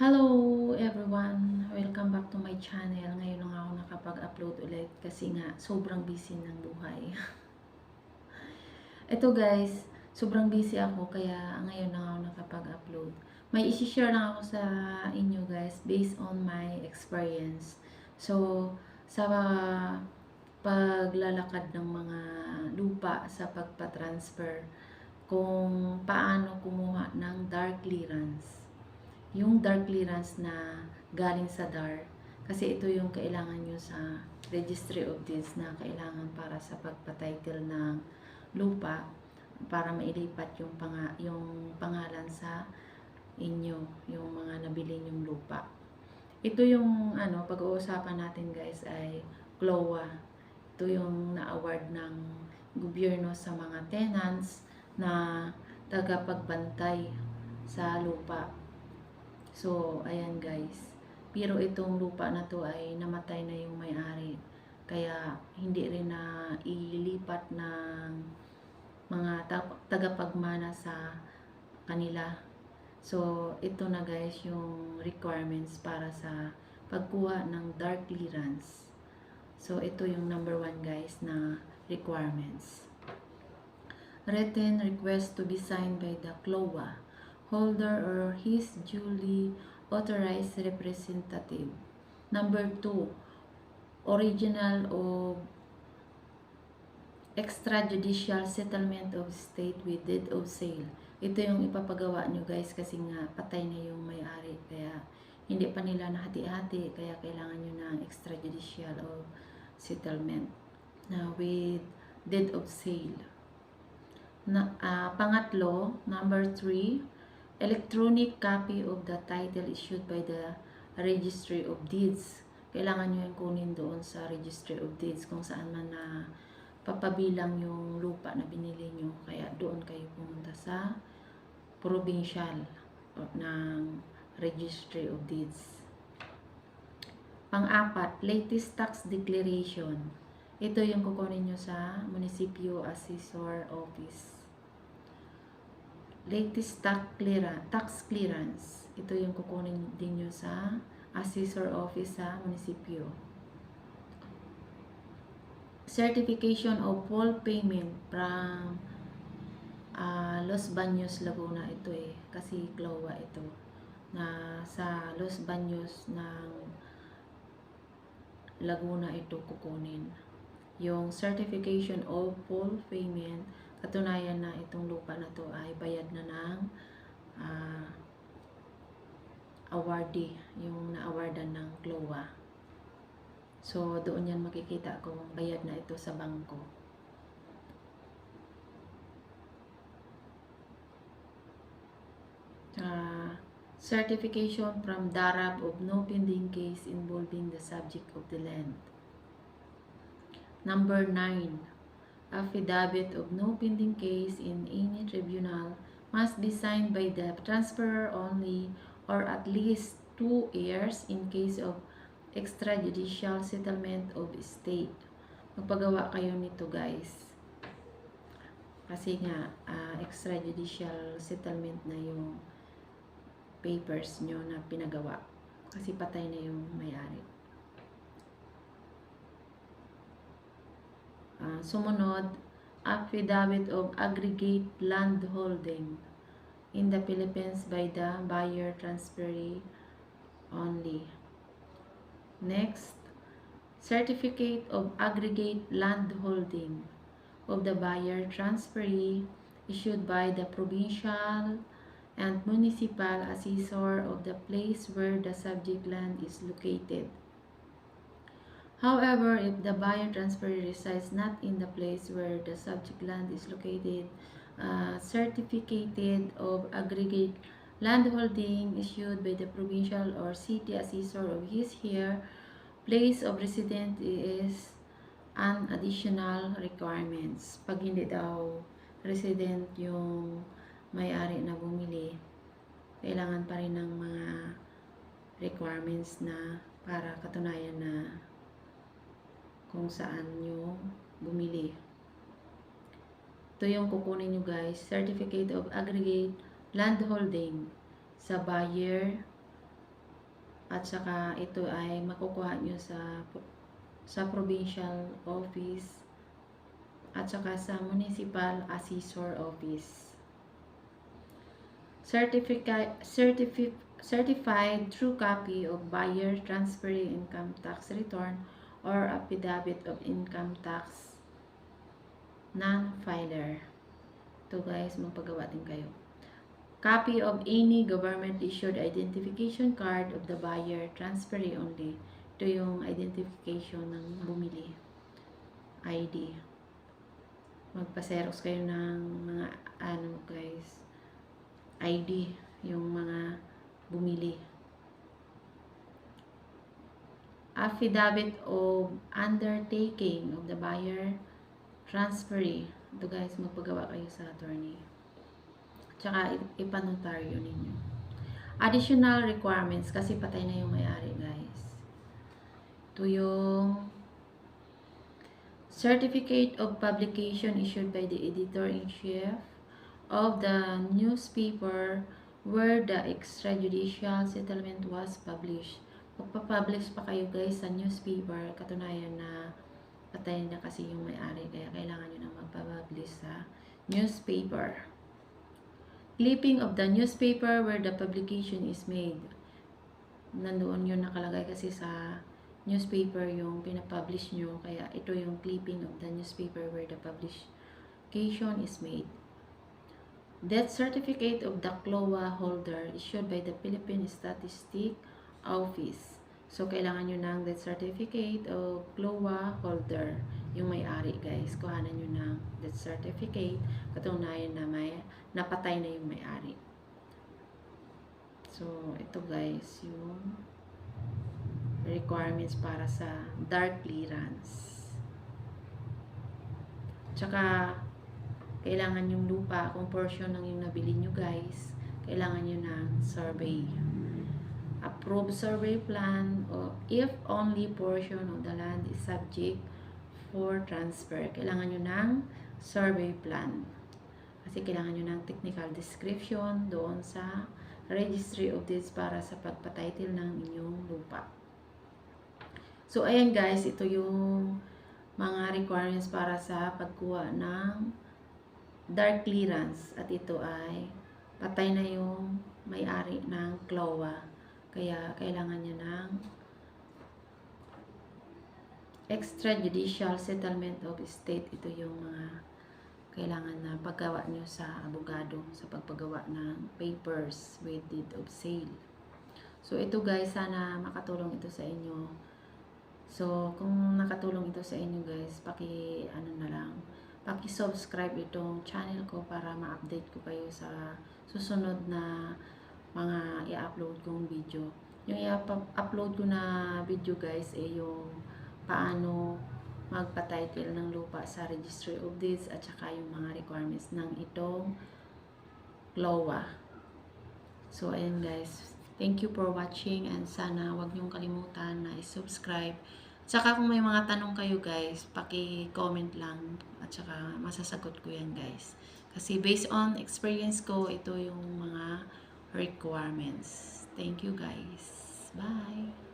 Hello everyone! Welcome back to my channel. Ngayon lang ako nakapag-upload ulit kasi nga sobrang busy ng buhay. Ito guys, sobrang busy ako kaya ngayon lang ako nakapag-upload. May isi-share lang ako sa inyo guys based on my experience. So, sa paglalakad ng mga lupa sa pagpa-transfer kung paano kumuha ng dark clearance yung dark clearance na galing sa DAR kasi ito yung kailangan nyo sa registry of deeds na kailangan para sa pagpa-title ng lupa para mailipat yung, panga, yung pangalan sa inyo, yung mga nabili nyong lupa. Ito yung ano, pag-uusapan natin guys ay CLOA. Ito yung na-award ng gobyerno sa mga tenants na tagapagbantay sa lupa So, ayan guys. Pero itong lupa na to ay namatay na yung may-ari. Kaya hindi rin na ilipat ng mga tagapagmana sa kanila. So, ito na guys yung requirements para sa pagkuha ng dark clearance. So, ito yung number one guys na requirements. Written request to be signed by the CLOA holder or his duly authorized representative. Number two, original of extrajudicial settlement of state with deed of sale. Ito yung ipapagawa nyo guys kasi nga patay na yung may-ari kaya hindi pa nila nahati-hati kaya kailangan nyo ng extrajudicial of settlement na with deed of sale. Na, uh, pangatlo, number three, electronic copy of the title issued by the Registry of Deeds. Kailangan nyo yung kunin doon sa Registry of Deeds kung saan man na papabilang yung lupa na binili nyo. Kaya doon kayo pumunta sa provincial ng Registry of Deeds. Pang-apat, latest tax declaration. Ito yung kukunin nyo sa Municipio Assessor Office latest tax clearance, tax clearance. Ito yung kukunin din nyo sa assessor office sa munisipyo. Certification of full payment from uh, Los Baños, Laguna. Ito eh, kasi Cloa ito. Na sa Los Baños ng Laguna ito kukunin. Yung certification of full payment katunayan na itong lupa na to ay bayad na ng uh, awardee, yung na-awardan ng CLOA. So, doon yan makikita kung bayad na ito sa bangko. Uh, certification from DARAB of no pending case involving the subject of the land. Number 9 affidavit of no pending case in any tribunal must be signed by the transferor only or at least two years in case of extrajudicial settlement of estate. Magpagawa kayo nito guys. Kasi nga, uh, extrajudicial settlement na yung papers nyo na pinagawa. Kasi patay na yung may-ari. Sumunod, affidavit of aggregate land holding in the Philippines by the buyer transferee only. Next, certificate of aggregate land holding of the buyer transferee issued by the provincial and municipal assessor of the place where the subject land is located. However, if the buyer transferee resides not in the place where the subject land is located, uh, certificate of aggregate landholding issued by the provincial or city assessor of his here place of residence is an additional requirements. Pag hindi daw resident yung may-ari na bumili, kailangan pa rin ng mga requirements na para katunayan na kung saan nyo bumili. Ito yung kukunin nyo guys. Certificate of Aggregate Landholding sa buyer At saka ito ay makukuha nyo sa sa provincial office at saka sa municipal assessor office. Certificate certifi, certified true copy of buyer transferring income tax return or affidavit of income tax non-filer. Ito guys, magpagawa din kayo. Copy of any government issued identification card of the buyer transferee only. Ito yung identification ng bumili. ID. Magpa-xerox kayo ng mga ano guys. ID. Yung mga bumili. Affidavit of undertaking of the buyer transferee. Ito guys, magpagawa kayo sa attorney tsaka ipanotaryo ninyo. Additional requirements kasi patay na yung may-ari guys. Ito yung Certificate of Publication issued by the Editor-in-Chief of the newspaper where the extrajudicial settlement was published. Magpa-publish pa kayo guys sa newspaper, katunayan na patay na kasi yung may-ari kaya kailangan nyo na magpa-publish sa newspaper clipping of the newspaper where the publication is made. Nandoon yun nakalagay kasi sa newspaper yung pinapublish nyo. Kaya ito yung clipping of the newspaper where the publication is made. Death certificate of the CLOA holder issued by the Philippine Statistic Office. So, kailangan nyo ng death certificate of CLOA holder yung may-ari guys. Kuhanan nyo ng death certificate. Katunayan na may napatay na yung may-ari. So, ito guys, yung requirements para sa dark clearance. Tsaka, kailangan yung lupa, kung portion ng yung nabili nyo guys, kailangan nyo ng survey. Approved survey plan o if only portion of the land is subject for transfer. Kailangan nyo ng survey plan. Kasi kailangan nyo ng technical description doon sa registry of deeds para sa pagpatitle ng inyong lupa. So, ayan guys, ito yung mga requirements para sa pagkuha ng dark clearance. At ito ay patay na yung may-ari ng CLOA. Kaya, kailangan niya ng extrajudicial settlement of estate. Ito yung mga kailangan na paggawa nyo sa abogado sa pagpagawa ng papers with deed of sale. So, ito guys, sana makatulong ito sa inyo. So, kung nakatulong ito sa inyo guys, paki, ano na lang, paki-subscribe itong channel ko para ma-update ko kayo sa susunod na mga i-upload kong video. Yung i-upload ko na video guys, eh yung paano magpa-title ng lupa sa Registry of Deeds at saka yung mga requirements ng itong LOA. So, ayan guys. Thank you for watching and sana wag niyong kalimutan na i-subscribe. Saka kung may mga tanong kayo guys, paki-comment lang at saka masasagot ko yan guys. Kasi based on experience ko, ito yung mga requirements. Thank you guys. Bye!